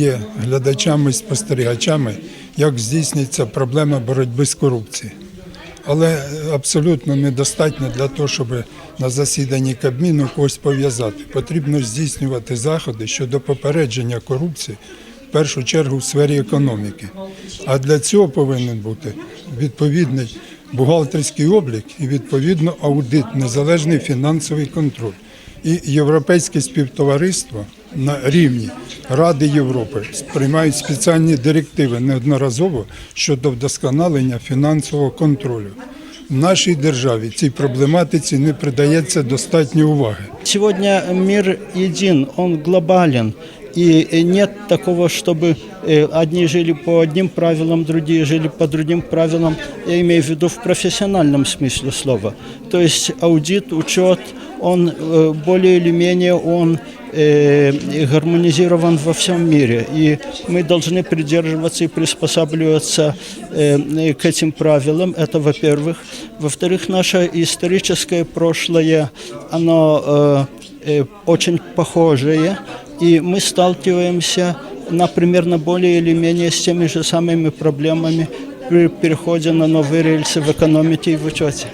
є глядачами і спостерігачами, як здійснюється проблема боротьби з корупцією. Але абсолютно недостатньо для того, щоб на засіданні Кабміну когось пов'язати. Потрібно здійснювати заходи щодо попередження корупції, в першу чергу в сфері економіки. А для цього повинен бути відповідний бухгалтерський облік і відповідно аудит, незалежний фінансовий контроль. І європейське співтовариство на рівні Ради Європи приймають спеціальні директиви неодноразово щодо вдосконалення фінансового контролю. В нашій державі цій проблематиці не придається достатньо уваги. Сегодня мир един, он глобален. И э, нет такого, чтобы э, одни жили по одним правилам, другие жили по другим правилам. Я имею в виду в профессиональном смысле слова. То есть аудит, учет, он э, более или менее он э, гармонизирован во всем мире. И мы должны придерживаться и приспосабливаться э, к этим правилам. Это во-первых. Во-вторых, наше историческое прошлое, оно э, э, очень похожее. И мы сталкиваемся на примерно более или менее с теми же самыми проблемами при переходе на новые рельсы в экономике и в учете.